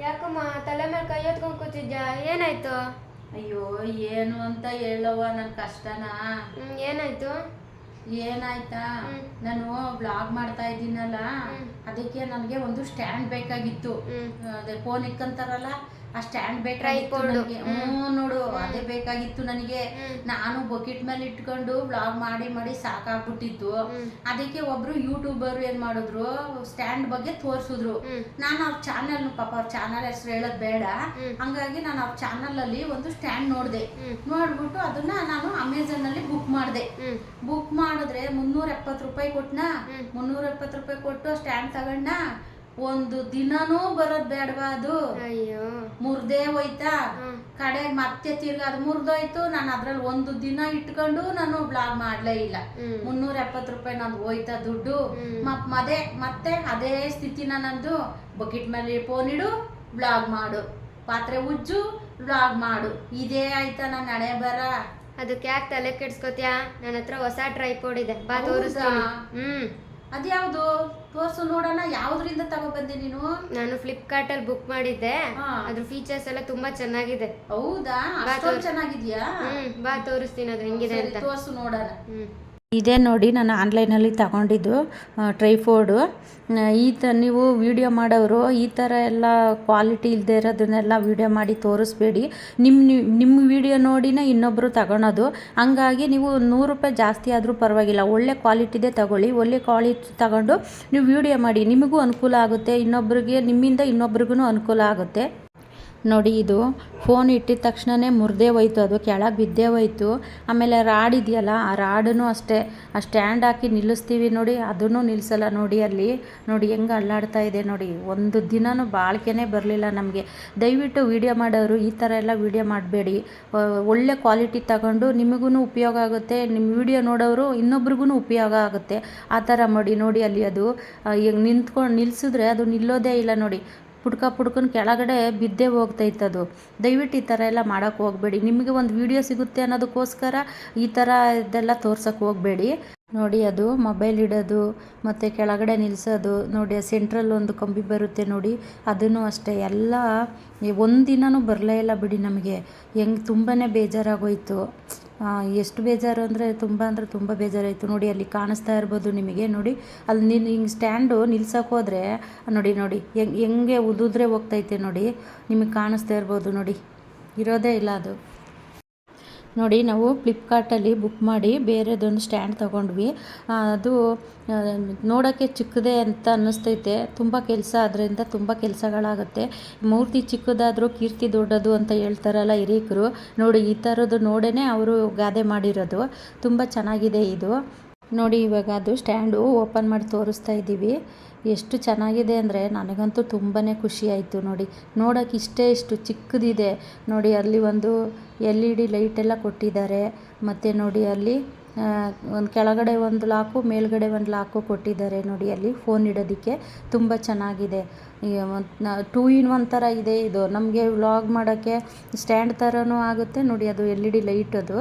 ಯಾಕಮ್ಮ ತಲೆ ಮೇಲೆ ಕೈ ಎತ್ಕೊಂಡು ಕೂತಿದ್ಯಾ? ಏನಾಯ್ತು? ಅಯ್ಯೋ ಏನು ಅಂತ ಹೇಳವ್ವ ನನ್ನ ಕಷ್ಟನ. ಹ್ಮ್, ಏನಾಯ್ತು? ಏನಾಯ್ತಾ. ನಾನು ಬ್ಲಾಗ್ ಮಾಡ್ತಾ ಇದ್ದೀನಲ್ಲ. ಅದಕ್ಕೆ ನನಗೆ ಒಂದು ಸ್ಟ್ಯಾಂಡ್ ಬೇಕಾಗಿತ್ತು. ಅದೇ ಫೋನ್ ಇಕ್ಕಂತಾರಲ್ಲ ಆ ಸ್ಟ್ಯಾಂಡ್ ಬೇಕಾಗಿತ್ತು ನನಗೆ. ಹ್ಞೂ ನೋಡು ಅದೇ ಬೇಕಾಗಿತ್ತು ನನಗೆ. ನಾನು ಬಕೆಟ್ ಮೇಲೆ ಇಟ್ಕೊಂಡು ಬ್ಲಾಗ್ ಮಾಡಿ ಮಾಡಿ ಸಾಕಾಗ್ಬಿಟ್ಟಿತ್ತು. ಅದಕ್ಕೆ ಒಬ್ರು ಯೂಟ್ಯೂಬರ್ ಏನ್ ಮಾಡಿದ್ರು ಸ್ಟ್ಯಾಂಡ್ ಬಗ್ಗೆ ತೋರಿಸಿದ್ರು. ನಾನು ಅವ್ರ ಚಾನಲ್ ಪಾಪ ಅವ್ರ ಚಾನಲ್ ಹೆಸರು ಹೇಳೋದು ಬೇಡ. ಹಂಗಾಗಿ ನಾನು ಅವ್ರ ಚಾನಲ್ ಅಲ್ಲಿ ಒಂದು ಸ್ಟ್ಯಾಂಡ್ ನೋಡಿದೆ. ನೋಡ್ಬಿಟ್ಟು ಅದನ್ನ ನಾನು ಅಮೆಝಾನ್ ಅಲ್ಲಿ ಬುಕ್ ಮಾಡಿದೆ. ಬುಕ್ ಮಾಡಿದ್ರೆ ಮುನ್ನೂರ ಎಪ್ಪತ್ತು ರೂಪಾಯಿ ಕೊಟ್ಟನಾ. ಮುನ್ನೂರ ಎಪ್ಪತ್ತು ರೂಪಾಯಿ ಕೊಟ್ಟು ಸ್ಟ್ಯಾಂಡ್ ತಗೊಂಡ ಒಂದು ದಿನನೂ ಬರೋದ್ ಬೇಡವಾ ಅದು? ಅಯ್ಯೋ. ಮುರ್ದೇ ಹೋಯ್ತಾ. ಕಡೆ ಮತ್ತೆ ತಿರ್ಗ ಅದು ಮುರ್ದೋಯ್ತು. ನಾನು ಅದ್ರಲ್ಲಿ ಒಂದು ದಿನ ಇಟ್ಕೊಂಡು ನಾನು ಬ್ಲಾಗ್ ಮಾಡ್ಲೇ ಇಲ್ಲ. ಮುನ್ನೂರ ಎಪ್ಪತ್ತು ರೂಪಾಯಿ ನಂದು ಹೋಯ್ತಾ ದುಡ್ಡು. ಅದೇ ಮತ್ತೆ ಅದೇ ಸ್ಥಿತಿ ನಂದು. ಬಕೆಟ್ ಮೇಲೆ ಫೋನ್ ಇಡು ಬ್ಲಾಗ್ ಮಾಡು. ಪಾತ್ರೆ ಉಜ್ಜು ಬ್ಲಾಗ್ ಮಾಡು. ಇದೇ ಆಯ್ತಾ ನನ್ನ ಹಣೆ ಬರ ಅದಕ್ಕೆ ಯಾಕೆ ತಲೆ ಕೆಡ್ಸ್ಕೊತ್ಯಾ? ನನ್ನ ಹತ್ರ ಹೊಸ ಟ್ರೈಪೋಡ್ ಇದೆ. ಬಾ ತೋರಿಸ್ತಾ ಹ್ಮ್. ಅದ್ಯಾವ್ದು? ತೋರ್ಸು ನೋಡೋಣ. ಯಾವ್ದ್ರಿಂದ ತಗೊಬಂದೆ ನೀನು? ನಾನು ಫ್ಲಿಪ್ಕಾರ್ಟ್ ಅಲ್ಲಿ ಬುಕ್ ಮಾಡಿದ್ದೆ. ಹಾ. ಅದ್ರ ಫೀಚರ್ಸ್ ಎಲ್ಲ ತುಂಬಾ ಚೆನ್ನಾಗಿದೆ. ಹೌದಾ? ಚೆನ್ನಾಗಿದ್ಯಾ? ಬಾ ತೋರಿಸ್ತೀನಿ ಅದು ಹೆಂಗಿದೆ ಸರಿ, ಅಂತ. ತೋರ್ಸು ನೋಡೋಣ. ಹ್ಮ್. ಇದೇ ನೋಡಿ, ನಾನು ಆನ್ಲೈನಲ್ಲಿ ತಗೊಂಡಿದ್ದು ಟ್ರೈಫೋರ್ಡು. ಈ ತ, ನೀವು ವಿಡಿಯೋ ಮಾಡೋರು ಈ ಥರ ಎಲ್ಲ ಕ್ವಾಲಿಟಿ ಇಲ್ಲದೆ ಇರೋದನ್ನೆಲ್ಲ ವಿಡಿಯೋ ಮಾಡಿ ತೋರಿಸ್ಬೇಡಿ. ನಿಮ್ಮ ನಿಮ್ಮ ವಿಡಿಯೋ ನೋಡಿನೇ ಇನ್ನೊಬ್ಬರು ತಗೊಳೋದು. ಹಂಗಾಗಿ ನೀವು ನೂರು ರೂಪಾಯಿ ಜಾಸ್ತಿ ಆದರೂ ಪರವಾಗಿಲ್ಲ. ಒಳ್ಳೆ ಕ್ವಾಲಿಟಿದೇ ತಗೊಳ್ಳಿ. ಒಳ್ಳೆ ಕ್ವಾಲಿಟಿ ತಗೊಂಡು ನೀವು ವಿಡಿಯೋ ಮಾಡಿ. ನಿಮಗೂ ಅನುಕೂಲ ಆಗುತ್ತೆ. ಇನ್ನೊಬ್ರಿಗೆ, ನಿಮ್ಮಿಂದ ಇನ್ನೊಬ್ರಿಗೂ ಅನುಕೂಲ ಆಗುತ್ತೆ. ನೋಡಿ ಇದು ಫೋನ್ ಇಟ್ಟಿದ ತಕ್ಷಣವೇ ಮುರಿದೇ ಹೋಯ್ತು, ಅದು ಕೆಳಗೆ ಬಿದ್ದೇ ಹೋಯ್ತು. ಆಮೇಲೆ ರಾಡ್ ಇದೆಯಲ್ಲ, ಆ ರಾಡನ್ನು ಅಷ್ಟೇ, ಆ ಸ್ಟ್ಯಾಂಡ್ ಹಾಕಿ ನಿಲ್ಲಿಸ್ತೀವಿ ನೋಡಿ, ಅದನ್ನು ನಿಲ್ಲಿಸಲ್ಲ ನೋಡಿ ಅಲ್ಲಿ. ನೋಡಿ ಹೆಂಗೆ ಅಲ್ಲಾಡ್ತಾ ಇದೆ ನೋಡಿ, ಒಂದು ದಿನವೂ ಬಾಳಿಕೆನೇ ಬರಲಿಲ್ಲ ನಮಗೆ. ದಯವಿಟ್ಟು ವೀಡಿಯೋ ಮಾಡೋರು ಈ ಥರ ಎಲ್ಲ ವೀಡಿಯೋ ಮಾಡಬೇಡಿ. ಒಳ್ಳೆ ಕ್ವಾಲಿಟಿ ತಗೊಂಡು ನಿಮಗೂ ಉಪಯೋಗ ಆಗುತ್ತೆ ನಿಮ್ಮ ವಿಡಿಯೋ ನೋಡೋರು ಇನ್ನೊಬ್ರಿಗೂ ಉಪಯೋಗ ಆಗುತ್ತೆ. ಆ ಥರ ಮಾಡಿ ನೋಡಿ ಅಲ್ಲಿ ಅದು ಹೆಂಗೆ ನಿಂತ್ಕೊಂಡು ನಿಲ್ಲಿಸಿದ್ರೆ ಅದು ನಿಲ್ಲೋದೇ ಇಲ್ಲ ನೋಡಿ. ಪುಡ್ಕ ಪುಡ್ಕನ್ ಕೆಳಗಡೆ ಬಿದ್ದೇ ಹೋಗ್ತೈತೆ ಅದು ದಯವಿಟ್ಟು ಈ ಥರ ಎಲ್ಲ ಮಾಡೋಕ್ಕೆ ಹೋಗಬೇಡಿ. ನಿಮಗೆ ಒಂದು ವಿಡಿಯೋ ಸಿಗುತ್ತೆ ಅನ್ನೋದಕ್ಕೋಸ್ಕರ ಈ ಥರ ಇದೆಲ್ಲ ತೋರ್ಸೋಕ್ಕೆ ಹೋಗಬೇಡಿ. ನೋಡಿ ಅದು ಮೊಬೈಲ್ ಇಡೋದು ಮತ್ತು ಕೆಳಗಡೆ ನಿಲ್ಲಿಸೋದು ನೋಡಿ ಆ ಸೆಂಟ್ರಲ್ ಒಂದು ಕಂಬಿ ಬರುತ್ತೆ ನೋಡಿ. ಅದನ್ನು ಅಷ್ಟೇ, ಎಲ್ಲ ಒಂದಿನೂ ಬರಲೇ ಇಲ್ಲ ಬಿಡಿ ನಮಗೆ. ಹೆಂಗೆ ತುಂಬಾ ಬೇಜಾರಾಗೋಯಿತು. ಎಷ್ಟು ಬೇಜಾರು ಅಂದರೆ ತುಂಬ ಅಂದರೆ ತುಂಬ ಬೇಜಾರಾಯಿತು. ನೋಡಿ, ಅಲ್ಲಿ ಕಾಣಿಸ್ತಾ ಇರ್ಬೋದು ನಿಮಗೆ, ನೋಡಿ. ಅಲ್ಲಿ ನಿನ್ನ ಹಿಂಗೆ ಸ್ಟ್ಯಾಂಡು ನಿಲ್ಸೋಕೆ ಹೋದರೆ, ನೋಡಿ ನೋಡಿ, ಹೆಂಗೆ ಹೆಂಗೆ ಉದುದ್ರೆ ಹೋಗ್ತೈತೆ ನೋಡಿ. ನಿಮಗೆ ಕಾಣಿಸ್ತಾ ಇರ್ಬೋದು ನೋಡಿ. ಇರೋದೇ ಇಲ್ಲ ಅದು. ನೋಡಿ, ನಾವು ಫ್ಲಿಪ್ಕಾರ್ಟಲ್ಲಿ ಬುಕ್ ಮಾಡಿ ಬೇರೆದೊಂದು ಸ್ಟ್ಯಾಂಡ್ ತೊಗೊಂಡ್ವಿ. ಅದು ನೋಡೋಕ್ಕೆ ಚಿಕ್ಕದೇ ಅಂತ ಅನ್ನಿಸ್ತೈತೆ. ತುಂಬ ಕೆಲಸ ಅದರಿಂದ ತುಂಬ ಕೆಲಸಗಳಾಗುತ್ತೆ. ಮೂರ್ತಿ ಚಿಕ್ಕದಾದರೂ ಕೀರ್ತಿ ದೊಡ್ಡದು ಅಂತ ಹೇಳ್ತಾರಲ್ಲ ಹಿರೀಕರು. ನೋಡಿ, ಈ ಥರದ್ದು ನೋಡೇ ಅವರು ಗಾದೆ ಮಾಡಿರೋದು. ತುಂಬ ಚೆನ್ನಾಗಿದೆ ಇದು. ನೋಡಿ, ಇವಾಗ ಅದು ಸ್ಟ್ಯಾಂಡು ಓಪನ್ ಮಾಡಿ ತೋರಿಸ್ತಾ ಇದ್ದೀವಿ. ಎಷ್ಟು ಚೆನ್ನಾಗಿದೆ ಅಂದರೆ ನನಗಂತೂ ತುಂಬಾ ಖುಷಿ ಆಯಿತು ನೋಡಿ. ನೋಡೋಕೆ ಇಷ್ಟೇ ಇಷ್ಟು ಚಿಕ್ಕದಿದೆ. ನೋಡಿ, ಅಲ್ಲಿ ಒಂದು ಎಲ್ ಇ ಡಿ ಲೈಟೆಲ್ಲ ಕೊಟ್ಟಿದ್ದಾರೆ. ಮತ್ತು ನೋಡಿ, ಅಲ್ಲಿ ಒಂದು ಕೆಳಗಡೆ ಒಂದು ಲಾಕು, ಮೇಲ್ಗಡೆ ಒಂದು ಲಾಕು ಕೊಟ್ಟಿದ್ದಾರೆ ನೋಡಿ, ಅಲ್ಲಿ ಫೋನ್ ಇಡೋದಕ್ಕೆ. ತುಂಬ ಚೆನ್ನಾಗಿದೆ. ಟೂ ಇನ್ ಒನ್ ಥರ ಇದೆ ಇದು. ನಮಗೆ ವ್ಲಾಗ್ ಮಾಡೋಕ್ಕೆ ಸ್ಟ್ಯಾಂಡ್ ಥರನೂ ಆಗುತ್ತೆ. ನೋಡಿ, ಅದು ಎಲ್ ಇ ಡಿ ಲೈಟ್ ಅದು.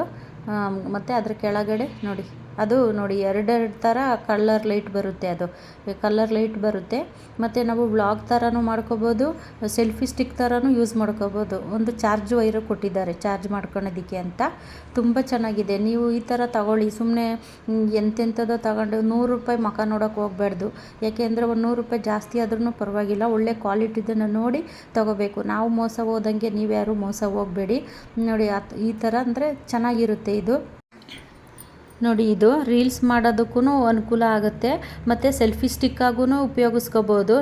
ಮತ್ತು ಅದ್ರ ಕೆಳಗಡೆ ನೋಡಿ. ಅದು ನೋಡಿ ಎರಡೆರಡು ಥರ ಕಲ್ಲರ್ ಲೈಟ್ ಬರುತ್ತೆ ಅದು. ಕಲ್ಲರ್ ಲೈಟ್ ಬರುತ್ತೆ. ಮತ್ತು ನಾವು ಬ್ಲಾಗ್ ಥರನೂ ಮಾಡ್ಕೋಬೋದು, ಸೆಲ್ಫಿ ಸ್ಟಿಕ್ ಥರನೂ ಯೂಸ್ ಮಾಡ್ಕೋಬೋದು. ಒಂದು ಚಾರ್ಜ್ ವೈರು ಕೊಟ್ಟಿದ್ದಾರೆ, ಚಾರ್ಜ್ ಮಾಡ್ಕೊಳೋದಕ್ಕೆ ಅಂತ. ತುಂಬ ಚೆನ್ನಾಗಿದೆ. ನೀವು ಈ ಥರ ತಗೊಳ್ಳಿ. ಸುಮ್ಮನೆ ಎಂತೆಂಥದ್ದೋ ತಗೊಂಡು ನೂರು ರೂಪಾಯಿ ಮಖ ನೋಡೋಕೆ ಹೋಗ್ಬಾರ್ದು. ಯಾಕೆಂದರೆ ಒಂದು ನೂರು ರೂಪಾಯಿ ಜಾಸ್ತಿ ಆದ್ರೂ ಪರವಾಗಿಲ್ಲ, ಒಳ್ಳೆ ಕ್ವಾಲಿಟಿದನ್ನು ನೋಡಿ ತಗೋಬೇಕು. ನಾವು ಮೋಸ ಹೋದಂಗೆ ನೀವ್ಯಾರು ಮೋಸ ಹೋಗಬೇಡಿ. ನೋಡಿ ಈ ಥರ ಅಂದರೆ ಚೆನ್ನಾಗಿರುತ್ತೆ ಇದು. ನೋಡಿ, ಇದು ರೀಲ್ಸ್ ಮಾಡೋದಕ್ಕೂ ಅನುಕೂಲ ಆಗುತ್ತೆ. ಮತ್ತು ಸೆಲ್ಫಿ ಸ್ಟಿಕ್ಕಾಗೂ ಉಪಯೋಗಿಸ್ಕೋಬೋದು.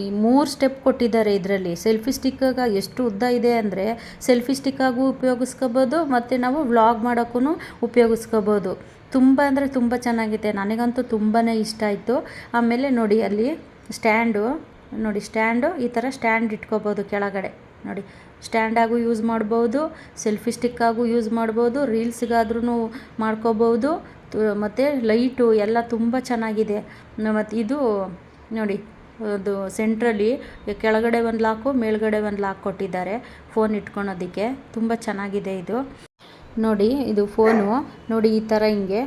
ಈ ಮೂರು ಸ್ಟೆಪ್ ಕೊಟ್ಟಿದ್ದಾರೆ ಇದರಲ್ಲಿ. ಸೆಲ್ಫಿ ಸ್ಟಿಕ್ಕಾಗ ಎಷ್ಟು ಉದ್ದ ಇದೆ ಅಂದರೆ ಸೆಲ್ಫಿ ಸ್ಟಿಕ್ಕಾಗೂ ಉಪಯೋಗಿಸ್ಕೋಬೋದು, ಮತ್ತು ನಾವು ವ್ಲಾಗ್ ಮಾಡೋಕ್ಕೂ ಉಪಯೋಗಿಸ್ಕೋಬೋದು. ತುಂಬ ಅಂದರೆ ತುಂಬ ಚೆನ್ನಾಗಿದೆ. ನನಗಂತೂ ತುಂಬಾ ಇಷ್ಟ ಆಯಿತು. ಆಮೇಲೆ ನೋಡಿ, ಅಲ್ಲಿ ಸ್ಟ್ಯಾಂಡು, ನೋಡಿ, ಸ್ಟ್ಯಾಂಡು, ಈ ಥರ ಸ್ಟ್ಯಾಂಡ್ ಇಟ್ಕೋಬೋದು ಕೆಳಗಡೆ. ನೋಡಿ, ಸ್ಟ್ಯಾಂಡಾಗೂ ಯೂಸ್ ಮಾಡ್ಬೋದು, ಸೆಲ್ಫಿ ಸ್ಟಿಕ್ಕಾಗೂ ಯೂಸ್ ಮಾಡ್ಬೋದು ರೀಲ್ಸ್ಗಾದ್ರೂ ಮಾಡ್ಕೋಬೋದು ಮತ್ತು ಲೈಟು ಎಲ್ಲ ತುಂಬ ಚೆನ್ನಾಗಿದೆ. ಮತ್ತು ಇದು ನೋಡಿ, ಅದು ಸೆಂಟ್ರಲ್ಲಿ ಕೆಳಗಡೆ ಒಂದು ಲಾಕು, ಮೇಲ್ಗಡೆ ಒಂದು ಲಾಕ್ ಕೊಟ್ಟಿದ್ದಾರೆ, ಫೋನ್ ಇಟ್ಕೊಳೋದಕ್ಕೆ. ತುಂಬ ಚೆನ್ನಾಗಿದೆ ಇದು. ನೋಡಿ, ಇದು ಫೋನು. ನೋಡಿ, ಈ ಥರ ಹಿಂಗೆ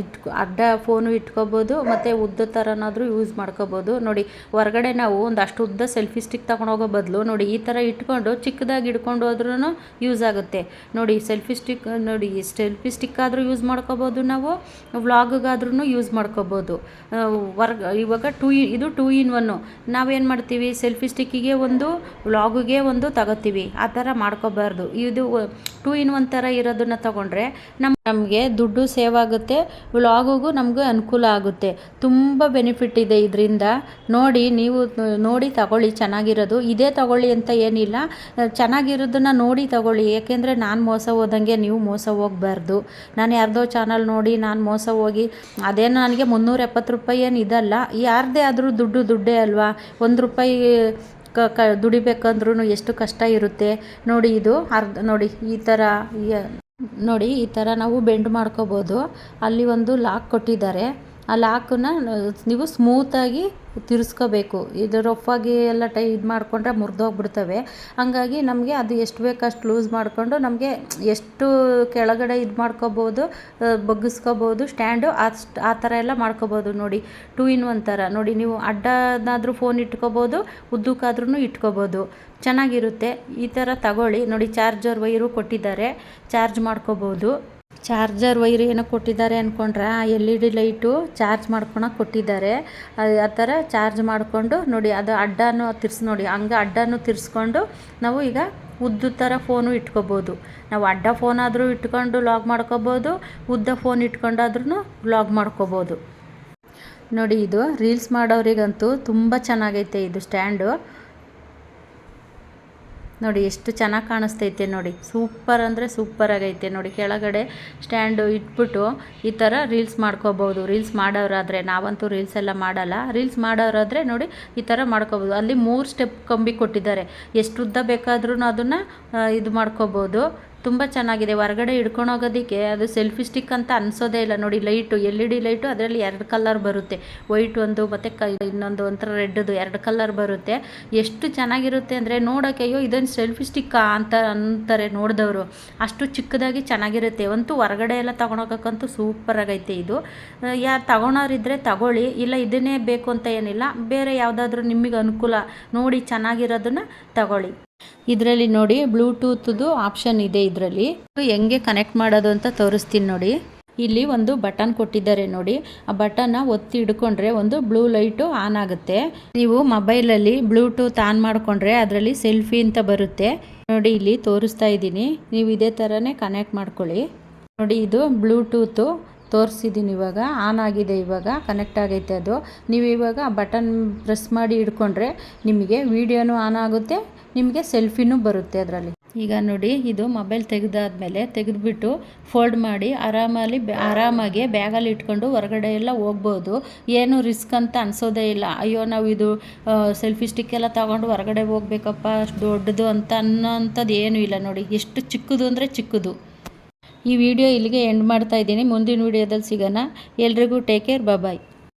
ಇಟ್ಕೊ ಅಡ್ಡ ಫೋನು ಇಟ್ಕೋಬೋದು, ಮತ್ತು ಉದ್ದ ಥರನಾದರೂ ಯೂಸ್ ಮಾಡ್ಕೋಬೋದು. ನೋಡಿ, ಹೊರಗಡೆ ನಾವು ಒಂದು ಅಷ್ಟು ಉದ್ದ ಸೆಲ್ಫಿ ಸ್ಟಿಕ್ ಹೋಗೋ ಬದಲು, ನೋಡಿ, ಈ ಥರ ಇಟ್ಕೊಂಡು ಚಿಕ್ಕದಾಗಿ ಇಟ್ಕೊಂಡು ಹೋದ್ರೂ ಯೂಸ್ ಆಗುತ್ತೆ. ನೋಡಿ ಸೆಲ್ಫಿ ಸ್ಟಿಕ್ ನೋಡಿ ಸೆಲ್ಫಿ ಸ್ಟಿಕ್ ಆದರೂ ಯೂಸ್ ಮಾಡ್ಕೋಬೋದು ನಾವು ವ್ಲಾಗಿಗಾದ್ರೂ ಯೂಸ್ ಮಾಡ್ಕೋಬೋದು. ವರ್ಗ ಇವಾಗ ಟೂ ಇದು ಟೂ ಇನ್ ಒನ್ನು ನಾವೇನು ಮಾಡ್ತೀವಿ? ಸೆಲ್ಫಿ ಸ್ಟಿಕ್ಕಿಗೆ ಒಂದು ವ್ಲಾಗಿಗೆ ಒಂದು ತಗೋತೀವಿ. ಆ ಥರ ಮಾಡ್ಕೋಬಾರ್ದು. ಇದು ಟೂ ಇನ್ ಒನ್ ಥರ ಇರೋದನ್ನ ತಗೊಂಡ್ರೆ ನಮ್ಮ ನಮಗೆ ದುಡ್ಡು ಸೇವ್ ಆಗುತ್ತೆ, ವ್ಲಾಗಿಗೂ ನಮಗೆ ಅನುಕೂಲ ಆಗುತ್ತೆ. ತುಂಬ ಬೆನಿಫಿಟ್ ಇದೆ ಇದರಿಂದ. ನೋಡಿ, ನೀವು ನೋಡಿ ತಗೊಳ್ಳಿ, ಚೆನ್ನಾಗಿರೋದು. ಇದೇ ತಗೊಳ್ಳಿ ಅಂತ ಏನಿಲ್ಲ. ಚೆನ್ನಾಗಿರೋದನ್ನ ನೋಡಿ ತಗೊಳ್ಳಿ. ಏಕೆಂದರೆ ನಾನು ಮೋಸ ಹೋದಂಗೆ ನೀವು ಮೋಸ ಹೋಗಬಾರ್ದು. ನಾನು ಯಾರ್ದೋ ಚಾನಲ್ ನೋಡಿ, ನಾನು ಮೋಸ ಹೋಗಿ, ಅದೇನು ನನಗೆ ಮುನ್ನೂರ ಎಪ್ಪತ್ತು ರೂಪಾಯಿ ಏನು ಇದಲ್ಲ. ಯಾರದೇ ಆದರೂ ದುಡ್ಡು ದುಡ್ಡೇ ಅಲ್ವಾ? ಒಂದು ರೂಪಾಯಿ ಕ ಕ ದುಡಿಬೇಕಂದ್ರೂ ಎಷ್ಟು ಕಷ್ಟ ಇರುತ್ತೆ. ನೋಡಿ ಇದು ಅರ್ಧ ನೋಡಿ, ಈ ಥರ ನೋಡಿ ಈ ಥರ ನಾವು ಬೆಂಡ್ ಮಾಡ್ಕೋಬೋದು. ಅಲ್ಲಿ ಒಂದು ಲಾಕ್ ಕೊಟ್ಟಿದ್ದಾರೆ. ಆ ಲಾಕನ್ನ ನೀವು ಸ್ಮೂತಾಗಿ ತಿರ್ಸ್ಕೋಬೇಕು. ಇದು ರಫಾಗಿ ಎಲ್ಲ ಟೈ ಇದು ಮಾಡಿಕೊಂಡ್ರೆ ಮುರಿದೋಗ್ಬಿಡ್ತವೆ. ಹಂಗಾಗಿ ನಮಗೆ ಅದು ಎಷ್ಟು ಬೇಕು ಅಷ್ಟು ಲೂಸ್ ಮಾಡಿಕೊಂಡು ನಮಗೆ ಎಷ್ಟು ಕೆಳಗಡೆ ಇದು ಮಾಡ್ಕೋಬೋದು ಬಗ್ಗಿಸ್ಕೋಬೋದು ಸ್ಟ್ಯಾಂಡು ಅಷ್ಟು ಆ ಥರ ಎಲ್ಲ ಮಾಡ್ಕೋಬೋದು ನೋಡಿ. ಟೂ ಇನ್ ಒನ್ ಥರ. ನೋಡಿ, ನೀವು ಅಡ್ಡನಾದರೂ ಫೋನ್ ಇಟ್ಕೋಬೋದು ಉದ್ದಕ್ಕಾದ್ರೂ ಇಟ್ಕೋಬೋದು. ಚೆನ್ನಾಗಿರುತ್ತೆ. ಈ ಥರ ತಗೊಳ್ಳಿ. ನೋಡಿ ಚಾರ್ಜರ್ ವೈರು ಕೊಟ್ಟಿದ್ದಾರೆ. ಚಾರ್ಜ್ ಮಾಡ್ಕೋಬೋದು. ಚಾರ್ಜರ್ ವೈರ್ ಏನೋ ಕೊಟ್ಟಿದ್ದಾರೆ ಅಂದ್ಕೊಂಡ್ರೆ ಆ L E D light charge ಮಾಡ್ಕೊಳಕ್ಕೆ ಕೊಟ್ಟಿದ್ದಾರೆ. ಆ ಥರ ಚಾರ್ಜ್ ಮಾಡಿಕೊಂಡು ನೋಡಿ, ಅದು ಅಡ್ಡನೂ ತಿರ್ಸಿ ನೋಡಿ, ಹಂಗೆ ಅಡ್ಡನೂ ತಿರ್ಸ್ಕೊಂಡು ನಾವು ಈಗ ಉದ್ದ ಥರ ಫೋನು ಇಟ್ಕೋಬೋದು. ನಾವು ಅಡ್ಡ ಫೋನ್ ಆದರೂ ಇಟ್ಕೊಂಡು ಲಾಗ್ ಮಾಡ್ಕೋಬೋದು, ಉದ್ದ ಫೋನ್ ಇಟ್ಕೊಂಡಾದ್ರೂ ಲಾಗ್ ಮಾಡ್ಕೋಬೋದು. ನೋಡಿ, ಇದು ರೀಲ್ಸ್ ಮಾಡೋರಿಗಂತೂ ತುಂಬ ಚೆನ್ನಾಗೈತೆ ಇದು ಸ್ಟ್ಯಾಂಡು. ನೋಡಿ, ಎಷ್ಟು ಚೆನ್ನಾಗಿ ಕಾಣಿಸ್ತೈತೆ ನೋಡಿ. ಸೂಪರ್ ಅಂದರೆ ಸೂಪರ್ ಆಗೈತೆ ನೋಡಿ. ಕೆಳಗಡೆ ಸ್ಟ್ಯಾಂಡು ಇಟ್ಬಿಟ್ಟು ಈ ಥರ ರೀಲ್ಸ್ ಮಾಡ್ಕೋಬೋದು ರೀಲ್ಸ್ ಮಾಡೋರಾದರೆ, ನಾವಂತೂ ರೀಲ್ಸ್ ಎಲ್ಲ ಮಾಡಲ್ಲ. ರೀಲ್ಸ್ ಮಾಡೋರಾದರೆ ನೋಡಿ, ಈ ಥರ ಮಾಡ್ಕೋಬೋದು ಅಲ್ಲಿ ಮೂರು ಸ್ಟೆಪ್ ಕಂಬಿ ಕೊಟ್ಟಿದ್ದಾರೆ. ಎಷ್ಟು ಉದ್ದ ಬೇಕಾದ್ರೂ ಅದನ್ನು ಇದು ಮಾಡ್ಕೋಬೋದು ತುಂಬ ಚೆನ್ನಾಗಿದೆ. ಹೊರಗಡೆ ಹಿಡ್ಕೊಂಡು ಹೋಗೋದಕ್ಕೆ ಅದು ಸೆಲ್ಫಿ ಸ್ಟಿಕ್ ಅಂತ ಅನಿಸೋದೇ ಇಲ್ಲ. ನೋಡಿ light L E D light ಅದರಲ್ಲಿ ಎರಡು ಕಲರ್ ಬರುತ್ತೆ. ವೈಟ್ ಒಂದು, ಮತ್ತು ಕ, ಇನ್ನೊಂದು ಒಂಥರ ರೆಡ್ದು ಎರಡು ಕಲರ್ ಬರುತ್ತೆ. ಎಷ್ಟು ಚೆನ್ನಾಗಿರುತ್ತೆ ಅಂದರೆ ನೋಡೋಕೆ, ಅಯ್ಯೋ, ಇದೊಂದು ಸೆಲ್ಫಿ ಸ್ಟಿಕ್ಕಾ ಅಂತ ಅಂತಾರೆ ನೋಡಿದವರು. ಅಷ್ಟು ಚಿಕ್ಕದಾಗಿ ಚೆನ್ನಾಗಿರುತ್ತೆ. ಅಂತೂ ಹೊರಗಡೆ ಎಲ್ಲ ತೊಗೊಂಡೋಗಕ್ಕಂತೂ ಸೂಪರ್ ಆಗೈತೆ ಇದು. ಯಾರು ತಗೊಳೋರಿದ್ರೆ ತಗೊಳ್ಳಿ. ಇಲ್ಲ, ಇದನ್ನೇ ಬೇಕು ಅಂತ ಏನಿಲ್ಲ. ಬೇರೆ ಯಾವುದಾದ್ರೂ ನಿಮಗೆ ಅನುಕೂಲ ನೋಡಿ ಚೆನ್ನಾಗಿರೋದನ್ನು ತಗೊಳ್ಳಿ. ಇದರಲ್ಲಿ ನೋಡಿ ಬ್ಲೂಟೂತ್ದು ಆಪ್ಷನ್ ಇದೆ ಇದರಲ್ಲಿ. ಹೆಂಗೆ ಕನೆಕ್ಟ್ ಮಾಡೋದು ಅಂತ ತೋರಿಸ್ತೀನಿ ನೋಡಿ. ಇಲ್ಲಿ ಒಂದು ಬಟನ್ ಕೊಟ್ಟಿದ್ದಾರೆ ನೋಡಿ. ಆ ಬಟನ್ನ ಒತ್ತಿ ಹಿಡ್ಕೊಂಡ್ರೆ ಒಂದು ಬ್ಲೂ ಲೈಟು ಆನ್ ಆಗುತ್ತೆ. ನೀವು ಮೊಬೈಲಲ್ಲಿ ಬ್ಲೂಟೂತ್ ಆನ್ ಮಾಡಿಕೊಂಡ್ರೆ ಅದರಲ್ಲಿ ಸೆಲ್ಫಿ ಅಂತ ಬರುತ್ತೆ. ನೋಡಿ, ಇಲ್ಲಿ ತೋರಿಸ್ತಾ ಇದ್ದೀನಿ. ನೀವು ಇದೇ ಥರನೇ ಕನೆಕ್ಟ್ ಮಾಡ್ಕೊಳ್ಳಿ. ನೋಡಿ, ಇದು ಬ್ಲೂಟೂತು. ತೋರಿಸಿದ್ದೀನಿ ಇವಾಗ ಆನ್ ಆಗಿದೆ ಇವಾಗ ಕನೆಕ್ಟ್ ಆಗೈತೆ ಅದು. ನೀವು ಇವಾಗ ಬಟನ್ ಪ್ರೆಸ್ ಮಾಡಿ ಹಿಡ್ಕೊಂಡ್ರೆ ನಿಮಗೆ ವೀಡಿಯೋನೂ ಆನ್ ಆಗುತ್ತೆ, ನಿಮಗೆ ಸೆಲ್ಫಿನೂ ಬರುತ್ತೆ ಅದರಲ್ಲಿ. ಈಗ ನೋಡಿ, ಇದು ಮೊಬೈಲ್ ತೆಗೆದಾದ್ಮೇಲೆ ತೆಗೆದುಬಿಟ್ಟು ಫೋಲ್ಡ್ ಮಾಡಿ ಆರಾಮಲ್ಲಿ ಆರಾಮಾಗಿ ಬ್ಯಾಗಲ್ಲಿ ಇಟ್ಕೊಂಡು ಹೊರಗಡೆ ಎಲ್ಲ ಹೋಗ್ಬೋದು. ಏನು ರಿಸ್ಕ್ ಅಂತ ಅನಿಸೋದೇ ಇಲ್ಲ. ಅಯ್ಯೋ, ನಾವು ಇದು ಸೆಲ್ಫಿ ಸ್ಟಿಕ್ ಎಲ್ಲ ತಗೊಂಡು ಹೊರಗಡೆ ಹೋಗ್ಬೇಕಪ್ಪ ದೊಡ್ಡದು ಅಂತ ಅನ್ನೋಂಥದ್ದು ಏನೂ ಇಲ್ಲ ನೋಡಿ. ಎಷ್ಟು ಚಿಕ್ಕದು ಅಂದರೆ ಚಿಕ್ಕದು. ಈ ವಿಡಿಯೋ ಇಲ್ಲಿಗೆ ಎಂಡ್ ಮಾಡ್ತಾ ಇದ್ದೀನಿ. ಮುಂದಿನ ವಿಡಿಯೋದಲ್ಲಿ ಸಿಗೋಣ. ಎಲ್ರಿಗೂ ಟೇಕ್ ಕೇರ್ ಬಾಯ್